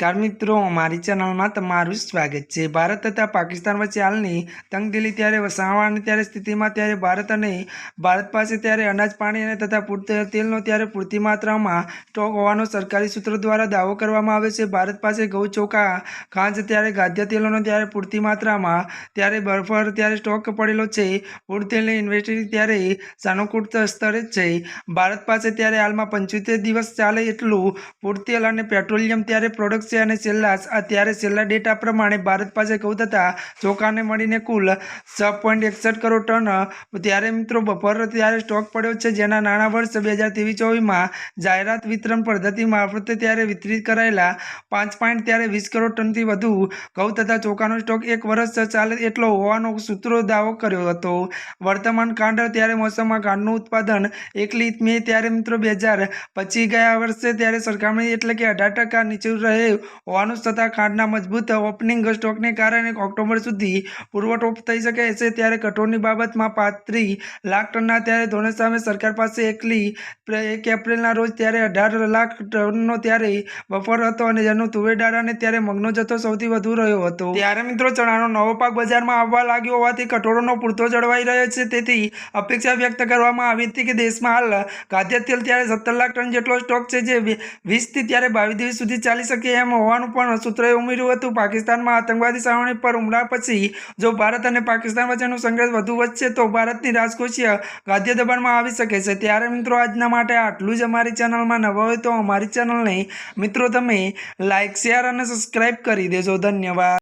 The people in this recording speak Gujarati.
નમસ્કાર મિત્રો અમારી ચેનલમાં તમારું સ્વાગત છે. ભારત તથા પાકિસ્તાન વચ્ચે હાલની તંગદિલી ત્યારે વસાવવાની ત્યારે સ્થિતિમાં ત્યારે ભારત અને ભારત પાસે ત્યારે અનાજ, પાણી અને તથા પૂરતા તેલનો ત્યારે પૂરતી માત્રામાં સ્ટોક હોવાનો સરકારી સૂત્રો દ્વારા દાવો કરવામાં આવે છે. ભારત પાસે ઘઉં ચોખા ખાંજ ત્યારે ખાદ્ય તેલોનો ત્યારે પૂરતી માત્રામાં ત્યારે બરફર ત્યારે સ્ટોક પડેલો છે. પૂર તેલની ઇન્વેસ્ટરી ત્યારે સાનુકૂળ સ્તરે જ છે. ભારત પાસે ત્યારે હાલમાં પંચોતેર દિવસ ચાલે એટલું પૂર તેલ અને પેટ્રોલિયમ ત્યારે પ્રોડક્ટ છે અને છેલ્લા અત્યારે ત્યારે છેલ્લા ડેટા પ્રમાણે ભારત પાસે ઘઉં થતા ચોખાને મળીને કુલ છ પોઈન્ટ એકસઠ કરોડ ટન. ત્યારે મિત્રો બપોર ત્યારે સ્ટોક પડ્યો છે જેના નાણાં વર્ષ બે હજાર ત્રેવીસ ચોવીસમાં જાહેરાત વિતરણ પદ્ધતિ મારફતે ત્યારે વિતરિત કરાયેલા પાંચ પોઈન્ટ ત્યારે વીસ કરોડ ટનથી વધુ. ઘઉં તથા ચોખાનો સ્ટોક એક વર્ષ ચાલે એટલો હોવાનો સૂત્રો દાવો કર્યો હતો. વર્તમાન કાંડ ત્યારે મોસમમાં કાંડનું ઉત્પાદન એકલી મે ત્યારે મિત્રો બે હજાર ગયા વર્ષે ત્યારે સરખામણી એટલે કે અઢાર ટકા નીચું રહે હોવાનું છતાં ખાંડના મજબૂત ઓપનિંગ સ્ટોકને કારણે ઓક્ટોબર સુધી પુરવઠો થઈ શકે છે. ત્યારે કઠોળની બાબતમાં પાંત્રીસ લાખ ટનના ત્યારે ધોરણે સામે સરકાર પાસે એકલી એક એપ્રિલના રોજ ત્યારે અઢાર લાખ ટનનો ત્યારે બફર હતો અને જેનો તુવેર અને ત્યારે મગનો જથ્થો સૌથી વધુ રહ્યો હતો. ત્યારે મિત્રો ચણાનો નવો પાક બજારમાં આવવા લાગ્યો હોવાથી કઠોળનો પૂરતો જળવાઈ રહ્યો છે. તેથી અપેક્ષા વ્યક્ત કરવામાં આવી હતી કે દેશમાં હાલ ખાદ્ય તેલ ત્યારે સત્તર લાખ ટન જેટલો સ્ટોક છે, જે વીસથી ત્યારે બાવીસ દિવસ સુધી ચાલી શકે એમ હોવાનું પણ સૂત્રોએ ઉમેર્યું હતું. પાકિસ્તાનમાં આતંકવાદી સાવરણી પર હુમલા પછી જો ભારત અને પાકિસ્તાન વચ્ચેનો સંઘર્ષ વધુ વધશે તો ભારતની રાજકોષીય ગાદ્ય દબાણમાં આવી શકે છે. ત્યારે મિત્રો આજના માટે આટલું જ અમારી ચેનલમાં નવા હોય તો અમારી ચેનલને મિત્રો તમે લાઇક શેર અને સબસ્ક્રાઈબ કરી દેજો. ધન્યવાદ.